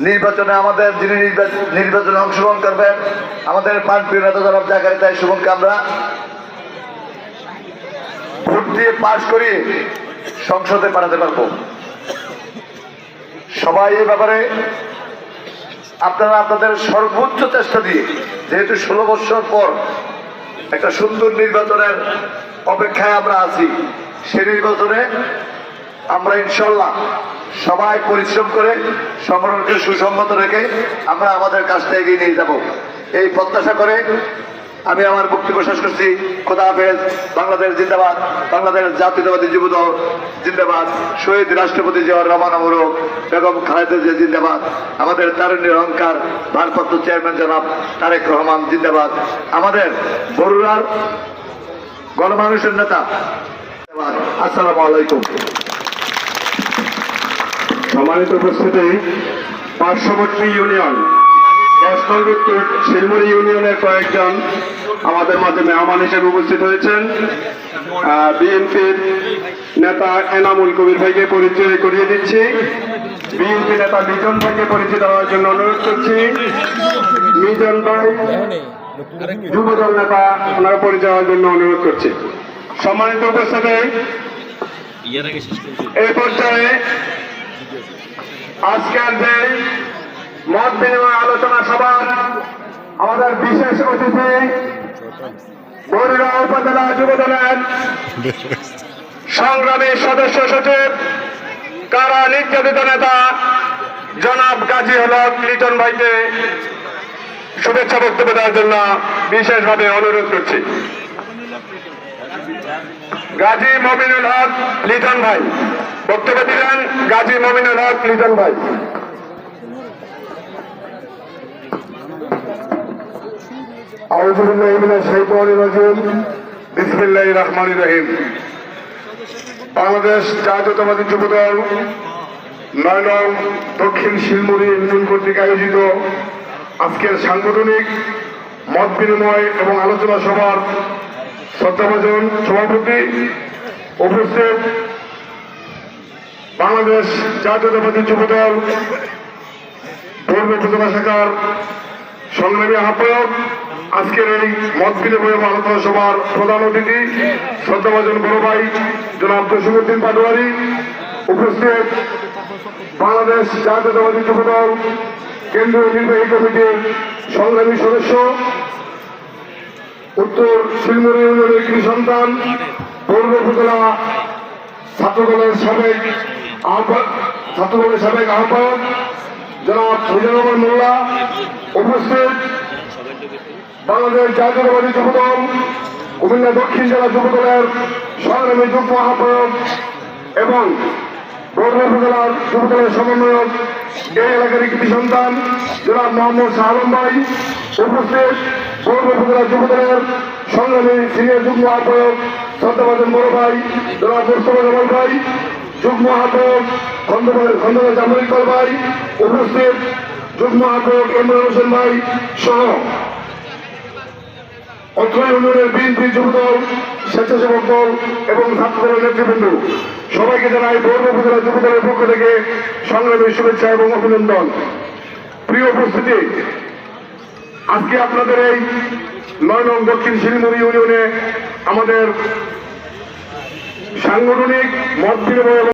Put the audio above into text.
নির্বাচনে আমাদের যিনি নির্বা- নির্বাচনে অংশগ্রহণ করবেন, আমাদের প্রাণপ্রিয় নেতা জনাব জাকারি তাই সুমনকে আমরা ভোট দিয়ে পাশ করিয়ে সংসদে পাঠাতে পারব। সবাই এই ব্যাপারে আপনারা আপনাদের সর্বোচ্চ চেষ্টা দিয়ে, যেহেতু ষোলো বছর পর একটা সুন্দর নির্বাচনের অপেক্ষায় আমরা আছি সেই নির্বাচনে আমরা ইনশাল্লাহ সবাই পরিশ্রম করে, সংগঠনকে সুসংগত রেখে আমরা আমাদের কাজটা এগিয়ে নিয়ে যাব। এই প্রত্যাশা করে আমি আমার বক্তব্য শেষ করছি। খোদা হাফেজ, বাংলাদেশ জিন্দাবাদ, বাংলাদেশ জাতীয়তাবাদী যুবদল জিন্দাবাদ, শহীদ রাষ্ট্রপতি জিয়াউর রহমান আমরক বেগম খালেদা জিয়া জিন্দাবাদ, আমাদের তারুণ্যের অহংকার, ভারপ্রাপ্ত চেয়ারম্যান জনাব তারেক রহমান জিন্দাবাদ, আমাদের বরুড়ার গণমানুষের নেতা। আসসালামু আলাইকুম। সম্মানিত উপস্থিতি, পার্শ্ববর্তী ইউনিয়ন অষ্টলবৃত্ত শিলমুড়ি ইউনিয়নের কয়েকজন আমাদের মাঝে মেহমান হিসেবে উপস্থিত হয়েছেন। বিএনপির নেতা এনামুল কবির ভাইকে পরিচয় করিয়ে দিচ্ছি। বিএনপি নেতা মিজন ভাইকে পরিচিত হওয়ার জন্য অনুরোধ করছি। মিজন ভাই, যুবদল নেতা, ওনার পরিচয় হওয়ার জন্য অনুরোধ করছি। সম্মানিত উপস্থিতি এই পর্যায়ে আজকের যে মত বিনিময় আলোচনা সভা, আমাদের বিশেষ অতিথি বরুড়া উপজেলা যুবদলের সংগ্রামী সদস্য সচিব, কারা নির্যাতিত নেতা, জনাব গাজী হলক লিটন ভাইকে শুভেচ্ছা বক্তব্য দেওয়ার জন্য বিশেষভাবে অনুরোধ করছি। গাজী মমিনুল হক, লিটন ভাই। বক্তব্য দিলেন গাজী মমিনুল হক, লিটন ভাই। বাংলাদেশ দক্ষিণ কর্তৃক আয়োজিত আজকের সাংগঠনিক মত বিনিময় এবং আলোচনা সভার শ্রদ্ধাভাজন সভাপতি উপস্থিত বাংলাদেশ জাতীয়তাবাদী যুবদল, পূর্ব উপজেলা শাখার সংগ্রামী আহ্বায়ক, আজকের এই মত বিনিময় আলোচনা সভার প্রধান অতিথি শ্রদ্ধাভাজন বড় ভাই জনাব জসিমুদ্দিন পাটোয়ারি, উপস্থিত বাংলাদেশ জাতীয়তাবাদী যুবদল কেন্দ্রীয় নির্বাহী কমিটির সংগ্রামী সদস্য, উত্তর শিলমুড়ি ইউনিয়নের কৃষি সন্তান, পূর্ব উপজেলা ছাত্রদলের সাবেক আহ্বায়ক, ছাত্রদলের সাবেক আহ্বায়ক জনাব মিজানুর মোল্লা উপস্থিত। বাংলাদেশ জাতীয়তাবাদী যুবদল, কুমিল্লা দক্ষিণ জেলা যুবদলের সংগ্রামী যুগ্ম আহ্বায়ক এবং পূর্ব উপজেলার যুবদলের সমন্বয়ক এই এলাকার কৃতি সন্তান, জনাব মোহাম্মদ শাহ ভাই উপস্থিত। পূর্ব উপজেলা যুবদলের সংগ্রামী সিনিয়র যুগ্ম আহ্বায়ক শ্রদ্ধাবাদন বড় ভাই, জনাব মোস্তফা ভাই যুগ্ম আহ্বায়ক খন্দকার খন্দকার ভাই উপস্থিত। যুগ্ম ইমরান হোসেন ভাই সহ অত্র ইউনিয়নের বিএনপি যুবদল, স্বেচ্ছাসেবক দল এবং ছাত্রদলের নেতৃবৃন্দ। সবাইকে জানাই পৌর উপজেলা যুবদলের পক্ষ থেকে সংগ্রামী শুভেচ্ছা এবং অভিনন্দন। প্রিয় উপস্থিতি, আজকে আপনাদের এই নয় নং দক্ষিণ শিলিমুড়ি ইউনিয়নে আমাদের সাংগঠনিক মত বিনিময়